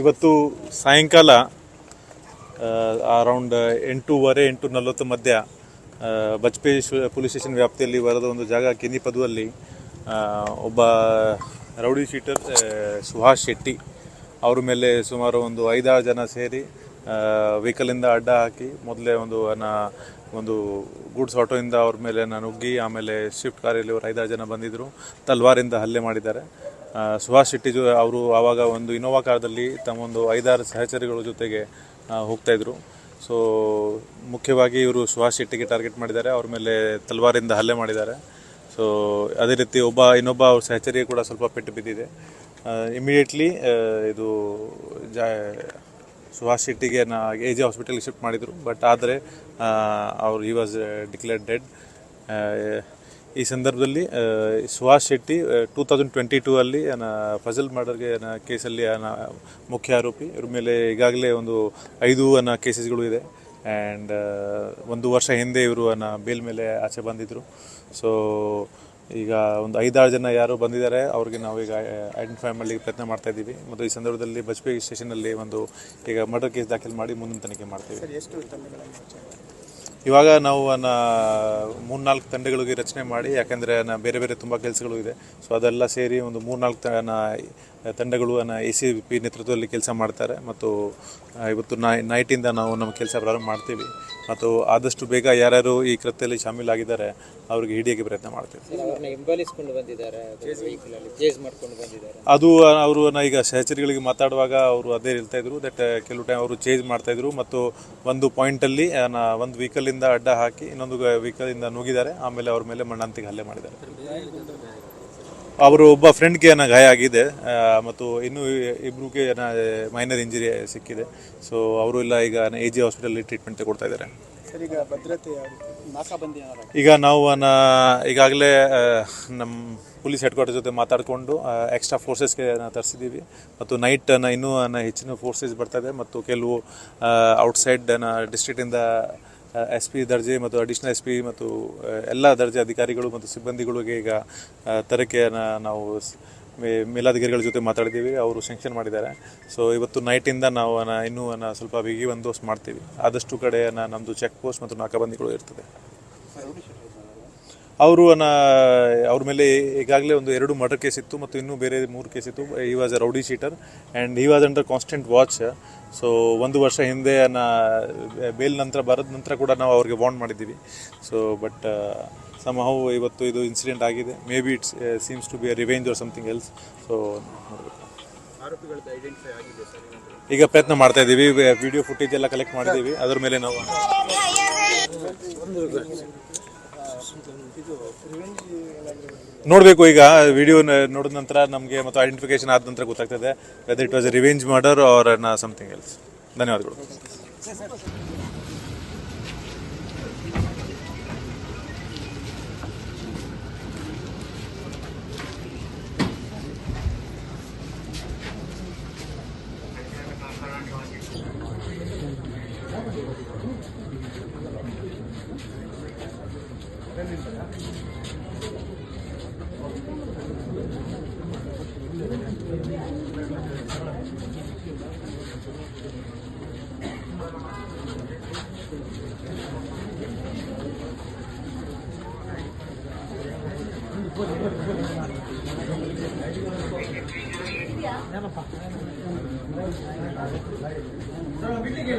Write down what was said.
ಇವತ್ತು ಸಾಯಂಕಾಲ ಅರೌಂಡ್ ಎಂಟೂವರೆ ಎಂಟು ನಲವತ್ತು ಮಧ್ಯ ಬಜ್ಪೆ ಪೊಲೀಸ್ ಸ್ಟೇಷನ್ ವ್ಯಾಪ್ತಿಯಲ್ಲಿ ಬರದ ಒಂದು ಜಾಗ ಕೆನಿಪದುವಲ್ಲಿ ಪದುವಲ್ಲಿ ಒಬ್ಬ ರೌಡಿ ಶೀಟರ್ ಸುಹಾಸ್ ಶೆಟ್ಟಿ ಅವ್ರ ಮೇಲೆ ಸುಮಾರು ಒಂದು ಐದಾರು ಜನ ಸೇರಿ ವೆಹಿಕಲಿಂದ ಅಡ್ಡ ಹಾಕಿ, ಮೊದಲೇ ಒಂದು ನ ಒಂದು ಗೂಡ್ಸ್ ಆಟೋಯಿಂದ ಅವ್ರ ಮೇಲೆ ನಾನು ನುಗ್ಗಿ, ಆಮೇಲೆ ಸ್ವಿಫ್ಟ್ ಕಾರಲ್ಲಿ ಅವರು ಐದಾರು ಜನ ಬಂದಿದ್ದರು ತಲ್ವಾರಿಂದ ಹಲ್ಲೆ ಮಾಡಿದ್ದಾರೆ. ಸುಹಾಸ್ ಶೆಟ್ಟಿ ಜೊ ಅವರು ಆವಾಗ ಒಂದು ಇನೋವಾ ಕಾರದಲ್ಲಿ ತಮ್ಮ ಒಂದು ಐದಾರು ಸಹಚರಿಗಳ ಜೊತೆಗೆ ಹೋಗ್ತಾಯಿದ್ರು ಸೊ ಮುಖ್ಯವಾಗಿ ಇವರು ಸುಭಾಷ್ ಶೆಟ್ಟಿಗೆ ಟಾರ್ಗೆಟ್ ಮಾಡಿದ್ದಾರೆ. ಅವ್ರ ಮೇಲೆ ತಲ್ವಾರಿಂದ ಹಲ್ಲೆ ಮಾಡಿದ್ದಾರೆ. ಸೊ ಅದೇ ರೀತಿ ಒಬ್ಬ, ಇನ್ನೊಬ್ಬ ಅವ್ರ ಸಹಚರಿಗೆ ಕೂಡ ಸ್ವಲ್ಪ ಪೆಟ್ಟು ಬಿದ್ದಿದೆ. ಇಮಿಡಿಯೇಟ್ಲಿ ಇದು ಜಾ, ಸುಭಾಷ್ ಶೆಟ್ಟಿಗೆ ನಾ ಎ ಜಿ ಹಾಸ್ಪಿಟಲ್ಗೆ ಶಿಫ್ಟ್ ಮಾಡಿದರು. ಬಟ್ ಆದರೆ ಅವ್ರು ಈ ವಾಸ್ ಡಿಕ್ಲೇರ್ಡ್ ಡೆಡ್ ಈ ಸಂದರ್ಭದಲ್ಲಿ Subhash Shetty two thousand twenty two ಅಲ್ಲಿ ಫಜಲ್ ಮರ್ಡರ್ಗೆ ಕೇಸಲ್ಲಿ ಮುಖ್ಯ ಆರೋಪಿ, ಇವ್ರ ಮೇಲೆ ಈಗಾಗಲೇ ಒಂದು ಐದು ಅನ್ನ ಕೇಸಸ್ಗಳು ಇದೆ. ಆ್ಯಂಡ್ ಒಂದು ವರ್ಷ ಹಿಂದೆ ಇವರು ಅನ್ನ ಬೇಲ್ ಮೇಲೆ ಆಚೆ ಬಂದಿದ್ದರು ಸೊ ಈಗ ಒಂದು ಐದಾರು ಜನ ಯಾರು ಬಂದಿದ್ದಾರೆ, ಅವ್ರಿಗೆ ನಾವು ಈಗ ಐಡೆಂಟಿಫೈ ಮಾಡಲಿಕ್ಕೆ ಪ್ರಯತ್ನ ಮಾಡ್ತಾ ಇದ್ದೀವಿ. ಮತ್ತು ಈ ಸಂದರ್ಭದಲ್ಲಿ ಬಜ್ಪೆ ಸ್ಟೇಷನಲ್ಲಿ ಒಂದು ಈಗ ಮರ್ಡರ್ ಕೇಸ್ ದಾಖಲು ಮಾಡಿ ಮುಂದಿನ ತನಿಖೆ ಮಾಡ್ತೀವಿ. ಇವಾಗ ನಾವು ಮೂರ್ನಾಲ್ಕು ತಂಡಗಳಿಗೆ ರಚನೆ ಮಾಡಿ, ಯಾಕೆಂದರೆ ಬೇರೆ ಬೇರೆ ತುಂಬ ಕೆಲಸಗಳು ಇದೆ. ಸೊ ಅದೆಲ್ಲ ಸೇರಿ ಒಂದು ಮೂರ್ನಾಲ್ಕು ತ- ತಂಡಗಳು ಅನ್ನ ಎ ಸಿ ಪಿ ನೇತೃತ್ವದಲ್ಲಿ ಕೆಲಸ ಮಾಡ್ತಾರೆ ಮತ್ತು ಇವತ್ತು ನೈ ನೈಟಿಂದ ನಾವು ನಮ್ಮ ಕೆಲಸ ಪ್ರಾರಂಭ ಮಾಡ್ತೀವಿ. ಮತ್ತು ಆದಷ್ಟು ಬೇಗ ಯಾರ್ಯಾರು ಈ ಕೃತ್ಯದಲ್ಲಿ ಶಾಮೀಲಾಗಿದ್ದಾರೆ ಅವ್ರಿಗೆ ಹಿಡಿಯೋಕ್ಕೆ ಪ್ರಯತ್ನ ಮಾಡ್ತೀವಿ. ಅದು ಅವರು ಈಗ ಸಹಚರಿಗಳಿಗೆ ಮಾತಾಡುವಾಗ ಅವರು ಅದೇ ಹೇಳ್ತಾ ಇದ್ರು ದಟ್ ಕೆಲವು ಟೈಮ್ ಅವರು ಚೇಂಜ್ ಮಾಡ್ತಾ ಇದ್ರು ಮತ್ತು ಒಂದು ಪಾಯಿಂಟಲ್ಲಿ ಒಂದು ವೆಹಿಕಲಿಂದ ಅಡ್ಡ ಹಾಕಿ ಇನ್ನೊಂದು ವೆಹಿಕಲಿಂದ ನುಗ್ಗಿದ್ದಾರೆ ಆಮೇಲೆ ಅವ್ರ ಮೇಲೆ ಮಣ್ಣಂತಿಗೆ ಹಲ್ಲೆ ಮಾಡಿದ್ದಾರೆ. ಅವರು ಒಬ್ಬ ಫ್ರೆಂಡ್ಗೆ ಏನೋ ಗಾಯ ಆಗಿದೆ. ಮತ್ತು ಇನ್ನು ಇಬ್ಬರಿಗೆ ಮೈನರ್ ಇಂಜುರಿ ಸಿಕ್ಕಿದೆ. ಸೊ ಅವರು ಎಲ್ಲ ಈಗ ಎ ಜಿ ಹಾಸ್ಪಿಟಲಲ್ಲಿ ಟ್ರೀಟ್ಮೆಂಟ್ ತಗೊಳ್ತಾ ಇದ್ದಾರೆ. ಈಗ ನಾವು ಈಗಾಗಲೇ ನಮ್ಮ ಪೊಲೀಸ್ ಹೆಡ್ ಕ್ವಾರ್ಟರ್ ಜೊತೆ ಮಾತಾಡಿಕೊಂಡು ಎಕ್ಸ್ಟ್ರಾ ಫೋರ್ಸಸ್ಗೆ ತರಿಸಿದ್ದೀವಿ. ಮತ್ತು ನೈಟ್ ಇನ್ನೂ ಅನ್ನ ಹೆಚ್ಚಿನ ಫೋರ್ಸಸ್ ಬರ್ತದೆ ಮತ್ತು ಕೆಲವು ಔಟ್ಸೈಡ್ ಡಿಸ್ಟ್ರಿಕ್ಟಿಂದ ಎಸ್ ಪಿ ದರ್ಜೆ ಮತ್ತು ಅಡಿಷನಲ್ ಎಸ್ ಪಿ ಮತ್ತು ಎಲ್ಲ ದರ್ಜೆ ಅಧಿಕಾರಿಗಳು ಮತ್ತು ಸಿಬ್ಬಂದಿಗಳಿಗೆ ಈಗ ತರಕೆಯನ್ನು ನಾವು ಮೇಲಾಧಿಕಾರಿಗಳ ಜೊತೆ ಮಾತಾಡಿದ್ದೀವಿ. ಅವರು ಸ್ಯಾಂಕ್ಷನ್ ಮಾಡಿದ್ದಾರೆ. ಸೊ ಇವತ್ತು ನೈಟಿಂದ ನಾವು ಇನ್ನೂ ಸ್ವಲ್ಪ ಬಿಗಿ ಬಂದೋಬಸ್ತ್ ಮಾಡ್ತೀವಿ. ಆದಷ್ಟು ಕಡೆ ನಮ್ಮದು ಚೆಕ್ ಪೋಸ್ಟ್ ಮತ್ತು ನಾಕಾಬಂದಿಗಳು ಇರ್ತದೆ. ಅವರು ಅನ್ನ ಅವ್ರ ಮೇಲೆ ಈಗಾಗಲೇ ಒಂದು ಎರಡು ಮರ್ಡರ್ ಕೇಸ್ ಇತ್ತು ಮತ್ತು ಇನ್ನೂ ಬೇರೆ ಮೂರು ಕೇಸ್ ಇತ್ತು. He was a rowdy sheeter and he was under constant watch so ಒಂದು ವರ್ಷ ಹಿಂದೆ ಅನ್ನ ಬೇಲ್ ನಂತರ ಬರೋದ ನಂತರ ಕೂಡ ನಾವು ಅವ್ರಿಗೆ ಬಾಂಡ್ ಮಾಡಿದ್ದೀವಿ. ಸೊ ಬಟ್ ಸಮಹೌ ಇವತ್ತು ಇದು ಇನ್ಸಿಡೆಂಟ್ ಆಗಿದೆ. May be it's seems to be a revenge or something else so ಈಗ ಪ್ರಯತ್ನ ಮಾಡ್ತಾ ಇದ್ದೀವಿ. ವಿಡಿಯೋ ಫುಟೇಜ್ ಎಲ್ಲ ಕಲೆಕ್ಟ್ ಮಾಡಿದ್ದೀವಿ. ಅದ್ರ ಮೇಲೆ ನಾವು ನೋಡಬೇಕು ಈಗ ವಿಡಿಯೋ ನೋಡಿದ ನಂತರ ನಮಗೆ ಮತ್ತು ಐಡೆಂಟಿಫಿಕೇಶನ್ ಆದ ನಂತರ ಗೊತ್ತಾಗ್ತದೆ whether it was a revenge murder or something else ಧನ್ಯವಾದಗಳು. ಸರ್ ಬಿಟ್ಟಿಗೆ